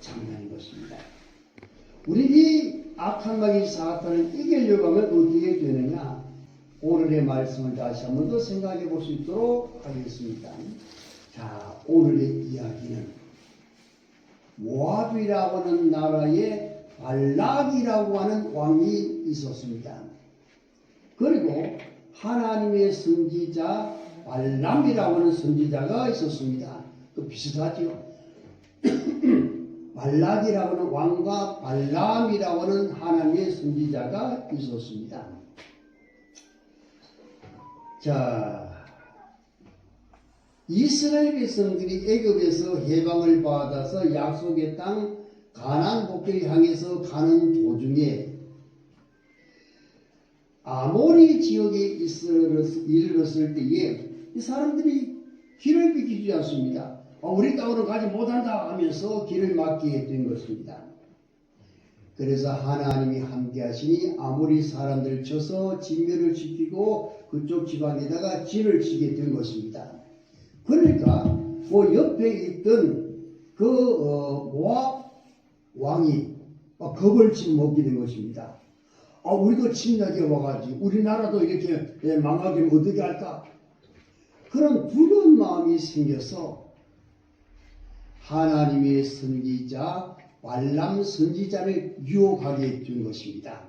장난인 것입니다. 우리 이 악한 마귀 사탄을 이기려고 하면 어떻게 되느냐? 오늘의 말씀을 다시 한번 더 생각해 볼 수 있도록 하겠습니다. 자, 오늘의 이야기는 모압이라고 하는 나라에 발락이라고 하는 왕이 있었습니다. 그리고 하나님의 선지자 발람이라고 하는 선지자가 있었습니다. 또 비슷하죠. 발락이라고 하는 왕과 발람이라고 하는 하나님의 선지자가 있었습니다. 자, 이스라엘 백성들이 애굽에서 해방을 받아서 약속의 땅 가나안 복지를 향해서 가는 도중에 아모리 지역에 이르렀을 때에 이 사람들이 길을 비키지 않습니다. 아, 우리 땅으로 가지 못한다 하면서 길을 막게 된 것입니다. 그래서 하나님이 함께 하시니 아모리 사람들을 쳐서 진멸을 시키고 그쪽 지방에다가 진을 치게 된 것입니다. 그러니까 그 옆에 있던 그 어, 모압 왕이 어, 겁을 집 먹게 된 것입니다. 아, 우리도 침략에 와가지고 우리나라도 이렇게 예, 망하게 어떻게 할까? 그런 두려운 마음이 생겨서 하나님의 선지자 발람 선지자를 유혹하게 된 것입니다.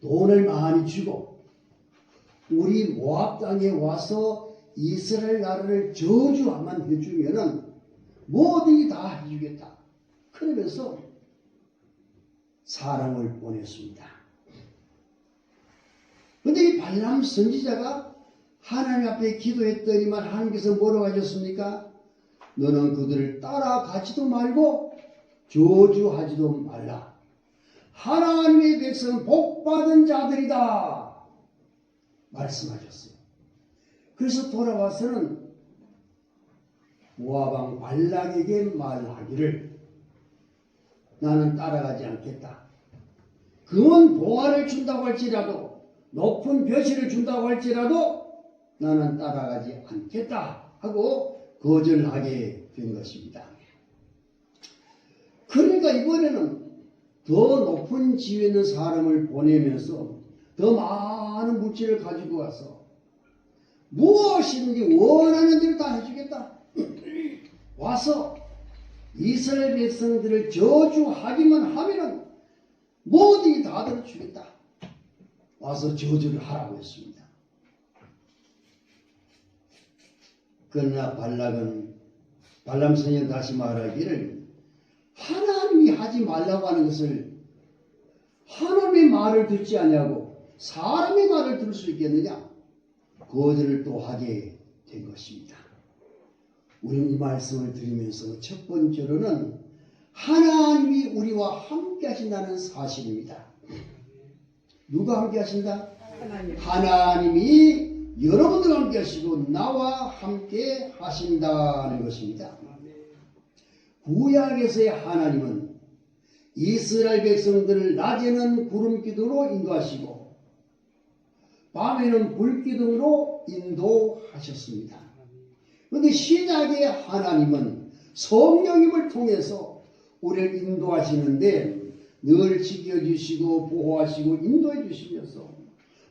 돈을 많이 주고 우리 모압 땅에 와서 이스라엘 나라를 저주하만 해주면은 뭐든지 다 해주겠다. 그러면서 사람을 보냈습니다. 근데 이 발람 선지자가 하나님 앞에 기도했더니만 하나님께서 뭐라고 하셨습니까? 너는 그들을 따라가지도 말고 저주하지도 말라. 하나님의 백성은 복받은 자들이다. 말씀하셨어요. 그래서 돌아와서는 모아방 발락에게 말하기를 나는 따라가지 않겠다. 금은 보화를 준다고 할지라도 높은 벼슬을 준다고 할지라도 나는 따라가지 않겠다 하고 거절하게 된 것입니다. 그러니까 이번에는 더 높은 지위에 있는 사람을 보내면서 더 많은 물질을 가지고 와서 무엇이든지 원하는 대로 다 해주겠다. 와서 이스라엘 백성들을 저주하기만 하면은 뭐든지 다 들어주겠다. 와서 저주를 하라고 했습니다. 그러나 발락은 발람 선생 다시 말하기를 하나님이 하지 말라고 하는 것을 하나님의 말을 듣지 않냐고 사람의 말을 들을 수 있겠느냐? 거절을 또 하게 된 것입니다. 우리는 이 말씀을 들으면서 첫 번째로는 하나님이 우리와 함께 하신다는 사실입니다. 누가 함께 하신다? 하나님. 하나님이 여러분들과 함께 하시고 나와 함께 하신다는 것입니다. 구약에서의 하나님은 이스라엘 백성들을 낮에는 구름 기둥으로 인도하시고 밤에는 불 기둥으로 인도하셨습니다. 그런데 신약의 하나님은 성령님을 통해서 우리를 인도하시는데 늘 지켜주시고 보호하시고 인도해 주시면서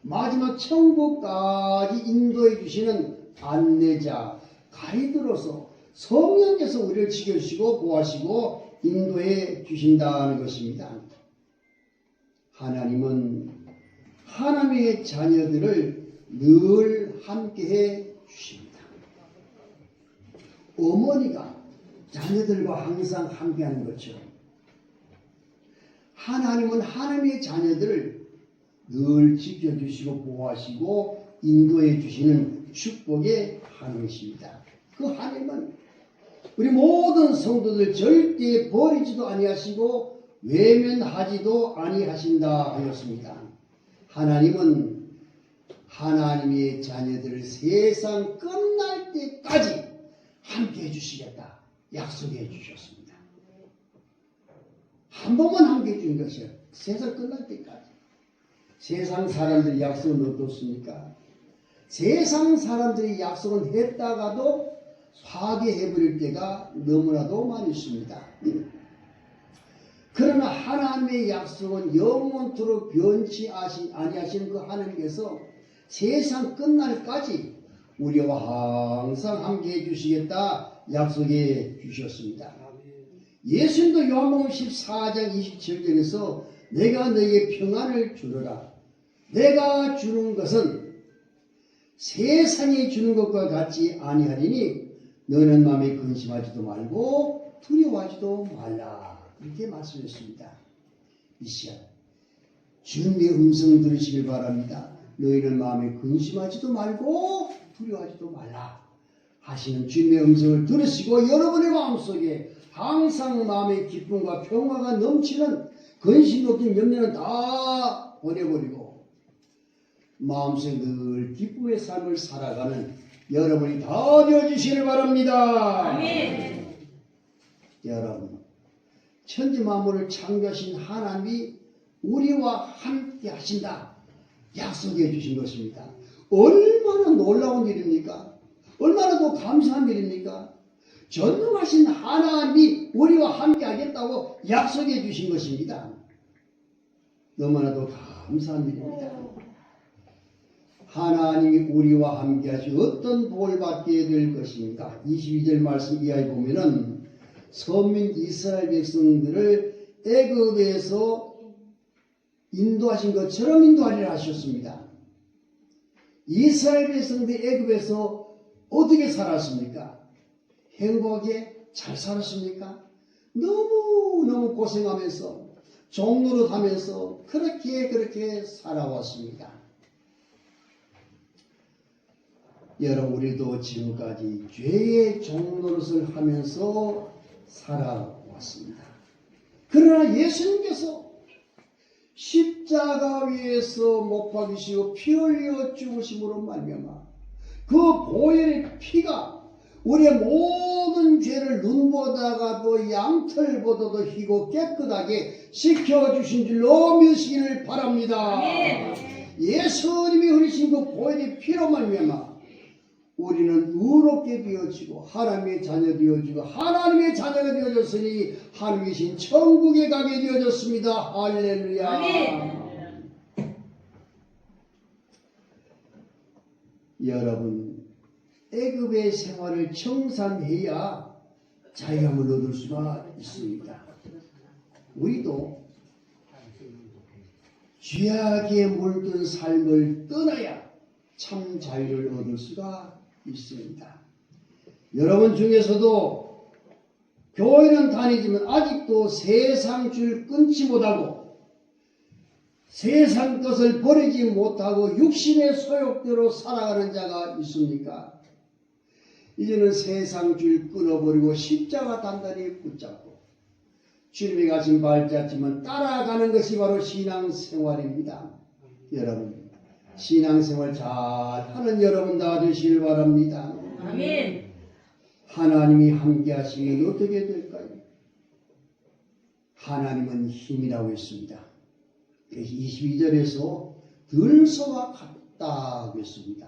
마지막 천국까지 인도해 주시는 안내자 가이드로서 성령께서 우리를 지켜주시고 보호하시고 인도해 주신다는 것입니다. 하나님은 하나님의 자녀들을 늘 함께해 주십니다. 어머니가 자녀들과 항상 함께하는 것처럼 하나님은 하나님의 자녀들을 늘 지켜주시고 보호하시고 인도해 주시는 축복의 하나님이십니다. 그 하나님은 우리 모든 성도들 절대 버리지도 아니하시고 외면하지도 아니하신다 하였습니다. 하나님은 하나님의 자녀들을 세상 끝날 때까지 함께 해주시겠다 약속해 주셨습니다. 한 번만 함께 해준 것이에요. 세상 끝날 때까지. 세상 사람들이 약속은 어떻습니까? 세상 사람들이 약속은 했다가도 파괴해버릴 때가 너무나도 많이 있습니다. 그러나 하나님의 약속은 영원토록 변치 아니하시는 그 하나님께서 세상 끝날까지 우리와 항상 함께 해 주시겠다 약속해 주셨습니다. 예수님도 요한복음 14장 27절에서 내가 너에게 평안을 주노라. 내가 주는 것은 세상이 주는 것과 같지 아니하리니 너는 마음에 근심하지도 말고 두려워하지도 말라. 이렇게 말씀했습니다. 이 시간 주님의 음성 들으시길 바랍니다. 너희는 마음에 근심하지도 말고 두려워하지도 말라. 하시는 주님의 음성을 들으시고 여러분의 마음속에 항상 마음의 기쁨과 평화가 넘치는 근심 높은 염려는 다 보내버리고 마음속에 늘 기쁨의 삶을 살아가는 여러분이 다 되어주시길 바랍니다. 아멘. 여러분, 천지 만물을 창조하신 하나님이 우리와 함께 하신다. 약속해 주신 것입니다. 얼마나 놀라운 일입니까? 얼마나 더 감사한 일입니까? 전능하신 하나님이 우리와 함께 하겠다고 약속해 주신 것입니다. 너무나도 감사한 일입니다. 하나님이 우리와 함께 하시 어떤 복을 받게 될 것인가? 22절 말씀 이하에 보면은 선민 이스라엘 백성들을 애굽에서 인도하신 것처럼 인도하리라 하셨습니다. 이스라엘 백성들이 애굽에서 어떻게 살았습니까? 행복하게 잘 살았습니까? 너무 너무 고생하면서 종로로 하면서 그렇게 그렇게 살아왔습니다. 여러분 우리도 지금까지 죄의 종노릇을 하면서 살아왔습니다. 그러나 예수님께서 십자가 위에서 못 박이시고 피 흘려 죽으심으로 말미암아 그 보혈의 피가 우리의 모든 죄를 눈보다가도 양털보다도 희고 깨끗하게 씻겨주신 줄로 믿으시기를 바랍니다. 예수님이 흐리신 그 보혈의 피로 말미암아 우리는 의롭게 되어지고 하나님의 자녀 되어지고 하나님의 자녀가 되어졌으니 하나님이 신 천국에 가게 되어졌습니다. 할렐루야. 아멘. 여러분 애굽의 생활을 청산해야 자유함을 얻을 수가 있습니다. 우리도 죄악에 물든 삶을 떠나야 참 자유를 얻을 수가 있습니다. 여러분 중에서도 교회는 다니지만 아직도 세상 줄 끊지 못하고 세상 것을 버리지 못하고 육신의 소욕대로 살아가는 자가 있습니까? 이제는 세상 줄 끊어버리고 십자가 단단히 붙잡고 주님이 가신 발자취만 따라가는 것이 바로 신앙생활입니다. 여러분 신앙생활 잘 하는 여러분 다 되시길 바랍니다. 아멘. 하나님이 함께 하시면 어떻게 될까요? 하나님은 힘이라고 했습니다. 22절에서 들소와 같다고 했습니다.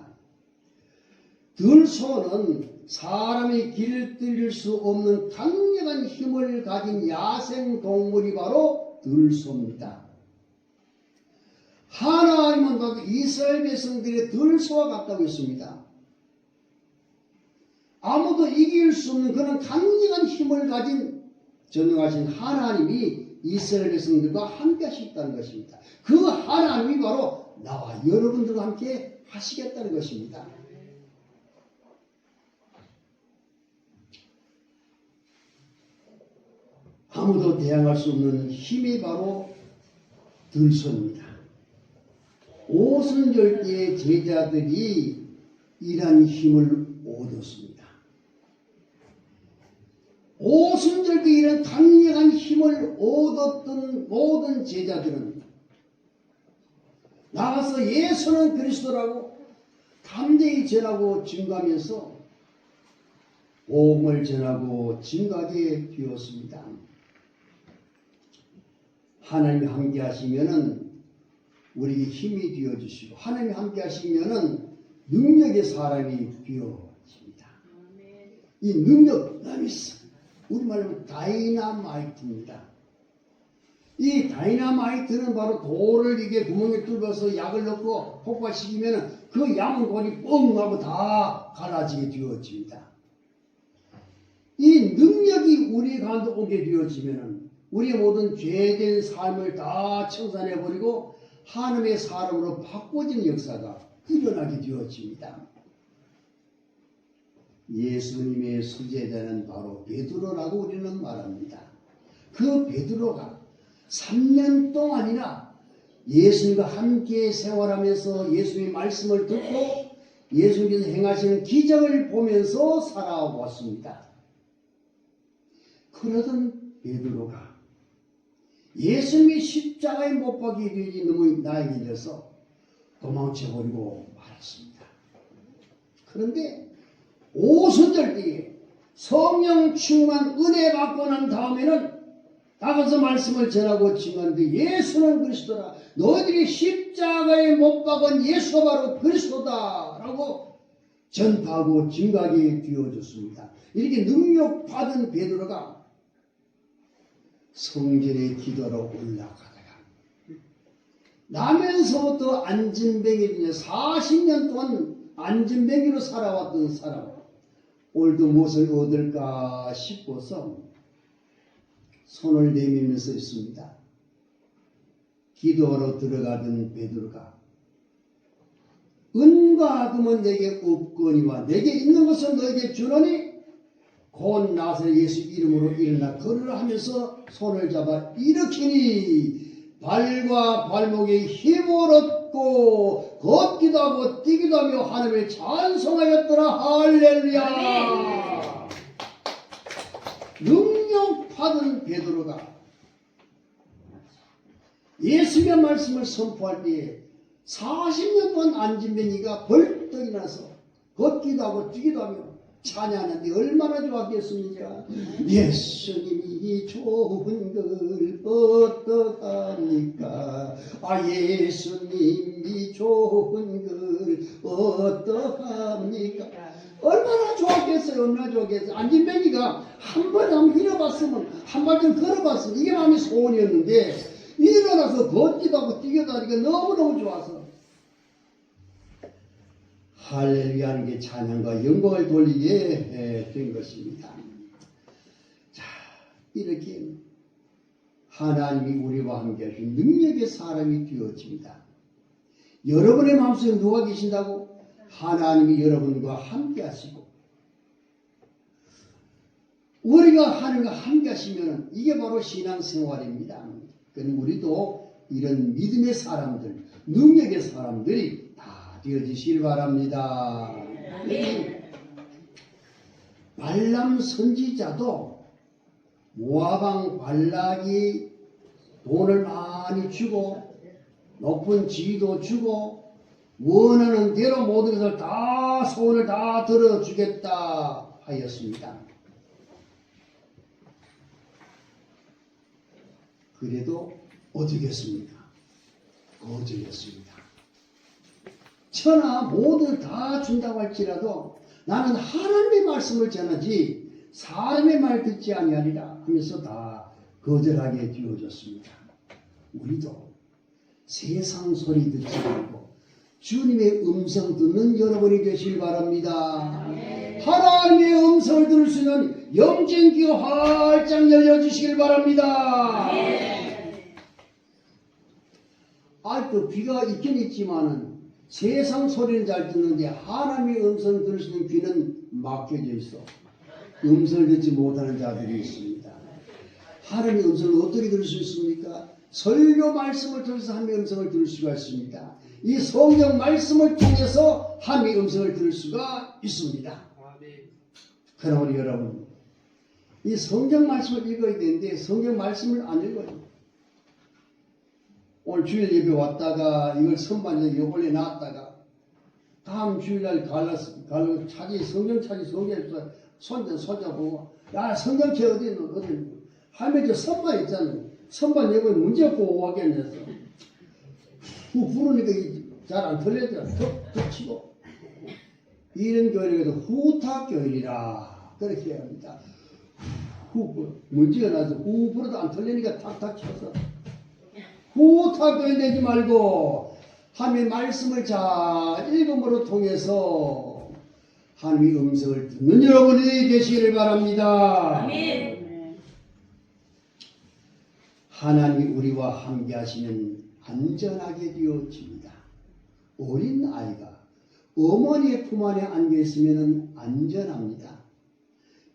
들소는 사람이 뚫릴 수 없는 강력한 힘을 가진 야생 동물이 바로 들소입니다. 하나님은 바로 이스라엘 백성들의 들소와 같다고 했습니다. 아무도 이길 수 없는 그런 강력한 힘을 가진 전능하신 하나님이 이스라엘 백성들과 함께 하시겠다는 것입니다. 그 하나님이 바로 나와 여러분들과 함께 하시겠다는 것입니다. 아무도 대항할 수 없는 힘이 바로 들소입니다. 오순절기의 제자들이 이러한 힘을 얻었습니다. 오순절기 이런 강력한 힘을 얻었던 모든 제자들은 나가서 예수는 그리스도라고 담대히 전하고 증거하면서 복음을 전하고 증거하게 되었습니다. 하나님이 함께 하시면은 우리에게 힘이 되어 주시고 하나님이 함께 하시면은 능력의 사람이 되어집니다. 이 능력, 남이 우리말로 다이나마이트입니다. 이 다이나마이트는 바로 돌을 이게 구멍에 뚫어서 약을 넣고 폭발시키면 그 양골이 뻥 하고 다 갈라지게 되어집니다. 이 능력이 우리 가운데 오게 되어지면 우리의 모든 죄된 삶을 다 청산해버리고 하나님의 사람으로 바꿔지는 역사가 일어나게 되어집니다. 예수님의 수제자는 바로 베드로라고 우리는 말합니다. 그 베드로가 3년 동안이나 예수님과 함께 생활하면서 예수님의 말씀을 듣고 예수님께서 행하시는 기적을 보면서 살아왔습니다. 그러던 베드로가 예수님이 십자가에 못 박히게 되지 너무 나에게 져서 도망쳐 버리고 말았습니다. 그런데 오순절 때에 성령 충만 은혜 받고 난 다음에는 나가서 말씀을 전하고 증언하는데 예수는 그리스도라 너희들이 십자가에 못 박은 예수가 바로 그리스도다 라고 전파하고 증가하게 되어졌습니다. 이렇게 능력 받은 베드로가 성전의 기도로 올라가다가 나면서부터 안진뱅이 40년 동안 안진뱅이로 살아왔던 사람 오늘도 무엇을 얻을까 싶어서 손을 내밀면서 있습니다. 기도하러 들어가던 베드로가 은과 금은 내게 없거니와 내게 있는 것은 너에게 주노니 곧 나서 예수 이름으로 일어나 걸으라 하면서 손을 잡아 일으키니 발과 발목에 힘을 얻고 걷기도 하고 뛰기도 하며 하나님을 찬송하였더라. 할렐루야. 능력 받은 베드로가 예수의 말씀을 선포할 때에 40년 동안 안진뱅이가 벌떡 일어나서 걷기도 하고 뛰기도 하며 찬양하는데 얼마나 좋았겠습니까? 예수님이 좋은 걸 어떡합니까? 아 예수님이 좋은 걸 어떡합니까? 얼마나 좋았겠어요, 얼마나 좋았겠어요. 안진뱅이가 한 번 한번 밀어봤으면, 한 발좀 걸어봤으면, 이게 마음의 소원이었는데, 일어나서 걷기도 하고 뛰기도 하니까 너무너무 좋아서. 할렐루야 하는 게 찬양과 영광을 돌리게 된 것입니다. 자, 이렇게 하나님이 우리와 함께 하신 능력의 사람이 되어집니다. 여러분의 마음속에 누가 계신다고? 하나님이 여러분과 함께 하시고 우리가 하나님과 함께 하시면 이게 바로 신앙생활입니다. 그럼 우리도 이런 믿음의 사람들, 능력의 사람들이 다 되어지시길 바랍니다. 발람 선지자도 모아방 발락이 돈을 많이 주고 높은 지위도 주고 원하는 대로 모든 것을 다 소원을 다 들어주겠다 하였습니다. 그래도 어떻겠습니까? 거절했습니다. 천하 모두 다 준다고 할지라도 나는 하나님의 말씀을 전하지 사람의 말 듣지 아니하리라 하면서 다 거절하게 되어졌습니다. 우리도 세상 소리 듣지 말고 주님의 음성 듣는 여러분이 되실 바랍니다. 하나님의 음성을 들을 수 있는 영쟁기가 활짝 열려주시길 바랍니다. 아직도 귀가 있긴 있지만은 세상 소리는 잘 듣는데 하나님의 음성 들을 수 있는 귀는 막혀져 있어. 음성을 듣지 못하는 자들이 있습니다. 하나님의 음성을 어떻게 들을 수 있습니까? 설교 말씀을 통해서 하나님의 음성을 들을 수가 있습니다. 이 성경 말씀을 통해서 하나님의 음성을 들을 수가 있습니다. 우리 여러분, 이 성경 말씀을 읽어야 되는데 성경 말씀을 안 읽어요. 오늘 주일 예배 왔다가 이걸 선반에서 요번에 놨다가 다음 주일날 갈라서 갈라 차지 성경 차지 성경에서 손자 보고 야 성경책 어디 있노? 어디 있노? 하면 저 선반 있잖아요. 선반 예배 문제 없고 오하겠네서. 후 부르니까 잘안 들려져 툭툭 치고. 이런 교회에도 후탁 교회이라 그렇게 해야 합니다. 후, 불어. 문제가 나서 후 불어도 안 틀리니까 탁탁 쳐서 후탁 내지 말고 하나님의 말씀을 잘 읽음으로 통해서 하나님의 음성을 듣는 여러분이 되시기를 바랍니다. 아멘. 하나님 우리와 함께 하시면 안전하게 되어집니다. 어린 아이가 어머니의 품 안에 안겨 있으면 안전합니다.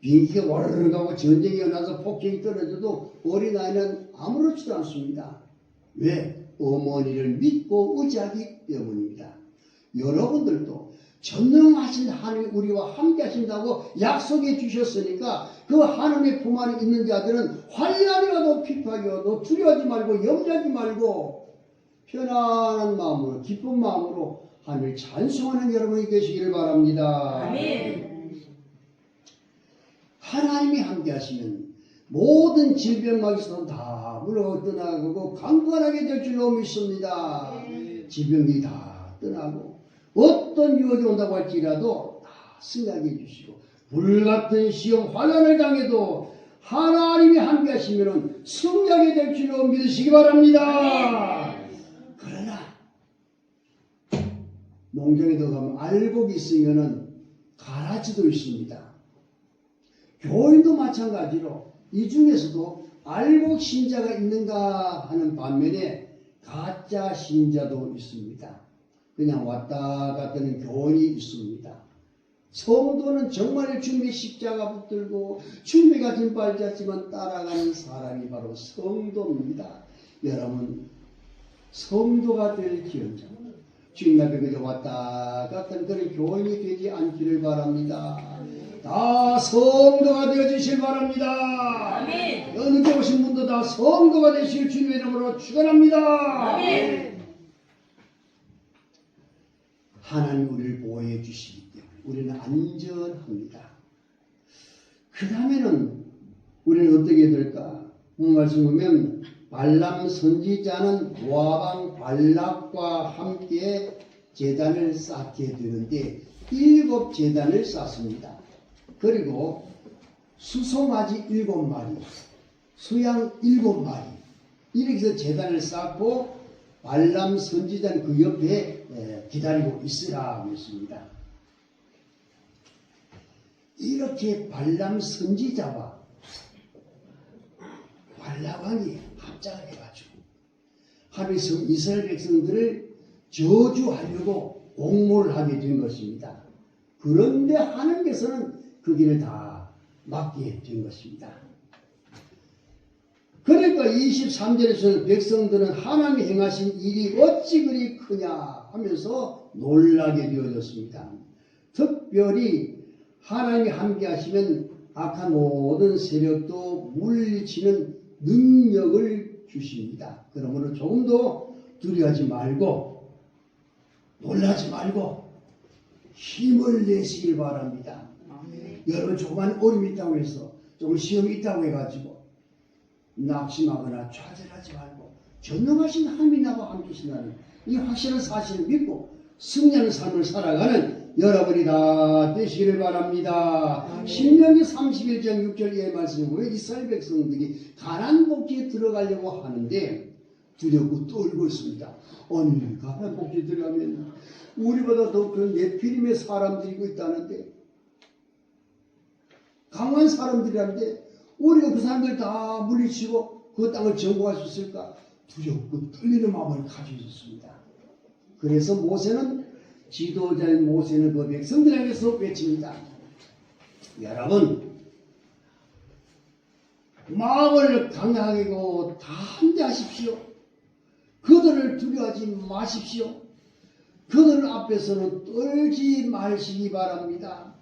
비행기가 와르르 가고 전쟁이 일어나서 폭격이 떨어져도 어린 아이는 아무렇지도 않습니다. 왜? 어머니를 믿고 의지하기 때문입니다. 여러분들도 전능하신 하나님 우리와 함께 하신다고 약속해 주셨으니까 그 하나님의 품 안에 있는 자들은 환란이 와도 피파이 와도 두려워하지 말고 염려하지 말고 편안한 마음으로 기쁜 마음으로 하나님을 찬송하는 여러분이 되시기를 바랍니다. 아멘. 하나님이 함께 하시면 모든 질병마귀에서 다 물러가고 떠나가고 강건하게 될 줄로 믿습니다. 질병이 다 떠나고 어떤 유혹이 온다고 할지라도 다 승리하게 해주시고 불같은 시험 환란을 당해도 하나님이 함께 하시면 승리하게 될 줄로 믿으시기 바랍니다. 그러나 농장에 들어가면 알곡이 있으면은 가라지도 있습니다. 교인도 마찬가지로 이 중에서도 알곡 신자가 있는가 하는 반면에 가짜 신자도 있습니다. 그냥 왔다 갔다 하는 교인이 있습니다. 성도는 정말 주님의 십자가 붙들고 주님의 가진 발잡지만 따라가는 사람이 바로 성도입니다. 여러분 성도가 될 기원자 주님 앞에 그저 왔다 하는 그런 교인이 되지 않기를 바랍니다. 다 성도가 되어주실 바랍니다. 아멘. 어느 데 오신 분도 다 성도가 되실 주님의 이름으로 축원합니다. 아멘. 하나님 우리를 보호해 주시기 때문에 우리는 안전합니다. 그 다음에는 우리는 어떻게 될까? 그 말씀 보면 발람 선지자는 모아방 발락과 함께 재단을 쌓게 되는데 일곱 재단을 쌓습니다. 그리고 수송아지 일곱 마리, 수양 일곱 마리 이렇게 해서 재단을 쌓고 발람 선지자는 그 옆에 에, 기다리고 있으라 했습니다. 이렇게 발람 선지자와 발라왕이 합작을 해가지고 성 이스라엘 백성들을 저주하려고 공모를 하게 된 것입니다. 그런데 하나님께서는 그 길을 다 막게 된 것입니다. 그러니까 23절에서는 백성들은 하나님이 행하신 일이 어찌 그리 크냐 하면서 놀라게 되어졌습니다. 특별히 하나님이 함께 하시면 악한 모든 세력도 물리치는 능력을 주십니다. 그러므로 조금 더 두려워하지 말고 놀라지 말고 힘을 내시길 바랍니다. 여러분 조그만 어려움이 있다고 해서 조금 시험이 있다고 해가지고 낙심하거나 좌절하지 말고 전능하신 하나님이 나와 함께 계신다는 이 확실한 사실을 믿고 승리하는 삶을 살아가는 여러분이 다 되시기를 바랍니다. 신명기 31장 6절 의 말씀에 보면 이스라엘 백성들이 가난 복지에 들어가려고 하는데 두렵고 떨고 있습니다. 아니 가난 복지에 들어가면 우리보다 더큰 네피림의 사람들이 있다는데 강한 사람들이란데 우리가 그 사람들 다 물리치고 그 땅을 정복할 수 있을까 두렵고 떨리는 마음을 가지고 있었습니다. 그래서 모세는 지도자인 모세는 그 백성들에게서 외칩니다. 여러분 마음을 강하게고 다 함대하십시오. 그들을 두려워하지 마십시오. 그들 앞에서는 떨지 마시기 바랍니다.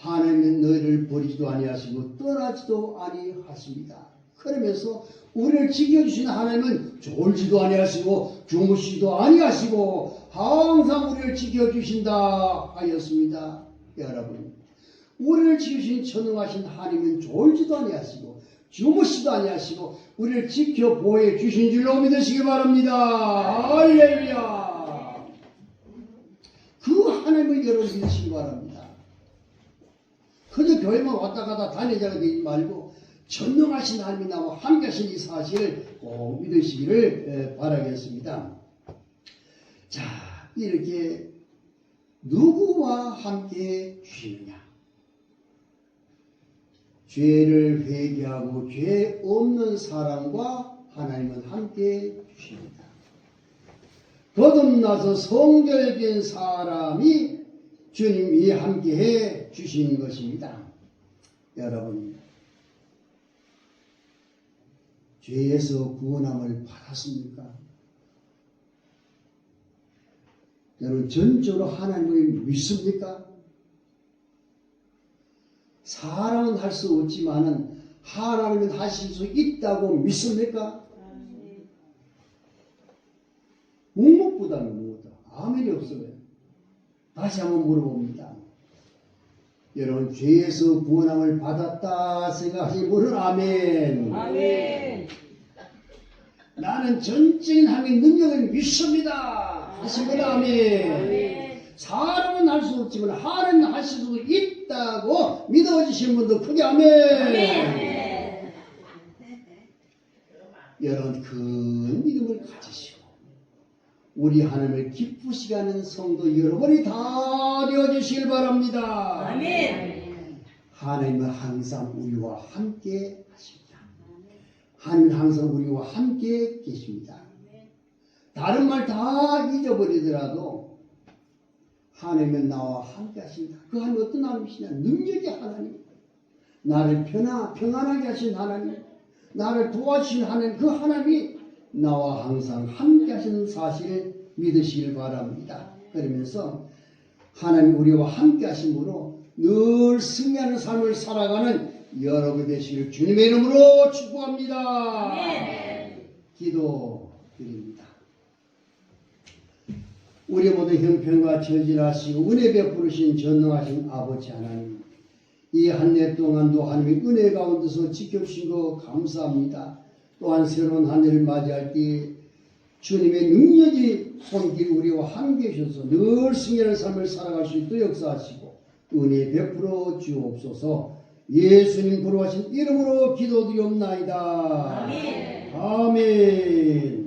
하나님은 너희를 버리지도 아니하시고 떠나지도 아니하십니다. 그러면서 우리를 지켜주시는 하나님은 졸지도 아니하시고 주무시도 아니하시고 항상 우리를 지켜주신다 하였습니다. 여러분 우리를 지키신 천능하신 하나님은 졸지도 아니하시고 주무시도 아니하시고 우리를 지켜 보호해 주신 줄로 믿으시기 바랍니다. 할렐루야. 그 하나님을 여러분 믿으시기 바랍니다. 그 그저 교회만 왔다 갔다 다니자가 되지 말고 전능하신 하나님이 나와 함께 하신 이 사실을 꼭 믿으시기를 에, 바라겠습니다. 자, 이렇게 누구와 함께 주시느냐? 죄를 회개하고 죄 없는 사람과 하나님은 함께 주십니다. 거듭나서 성결된 사람이 주님이 함께해 주신 것입니다. 여러분, 죄에서 구원함을 받았습니까? 여러분, 전적으로 하나님을 믿습니까? 사람은 할 수 없지만은 하나님은 하실 수 있다고 믿습니까? 묵묵부담이 묵다. 아멘이 없어요. 다시 한번 물어봅니다. 여러분 죄에서 구원함을 받았다 생각하시는 분은 아멘. 아멘. 나는 전적인 하나님의 능력을 믿습니다. 분 아멘. 아멘. 사람은 할 수 없지만 하나님은 하실 수 있다고 믿어주신 분도 크게 아멘. 아멘. 여러분 큰 믿음을 가지시고 우리 하나님을 기쁘시게 하는 성도 여러분이 다 되어주시길 바랍니다. 아멘. 하나님은 항상 우리와 함께 하십니다. 하나님은 항상 우리와 함께 계십니다. 다른 말 다 잊어버리더라도 하나님은 나와 함께 하신다. 그 하나님 어떤 하나님이시냐? 능력의 하나님. 나를 편하, 평안하게 하신 하나님. 나를 도와주신 하나님. 그 하나님이 나와 항상 함께 하시는 사실을 믿으시길 바랍니다. 그러면서 하나님 우리와 함께 하심으로 늘 승리하는 삶을 살아가는 여러분 되시길 주님의 이름으로 축복합니다. 기도드립니다. 우리 모두 형편과 처질하시고 은혜 베푸르신 전능하신 아버지 하나님 이 한 해 동안도 하나님의 은혜 가운데서 지켜주신 거 감사합니다. 또한 새로운 한 해를 맞이할 때 주님의 능력이 손길 우리와 함께 하셔서 늘 승리하는 삶을 살아갈 수 있도록 역사하시고 은혜 베풀어 주옵소서 예수님 부르하신 이름으로 기도드리옵나이다. 아멘. 아멘.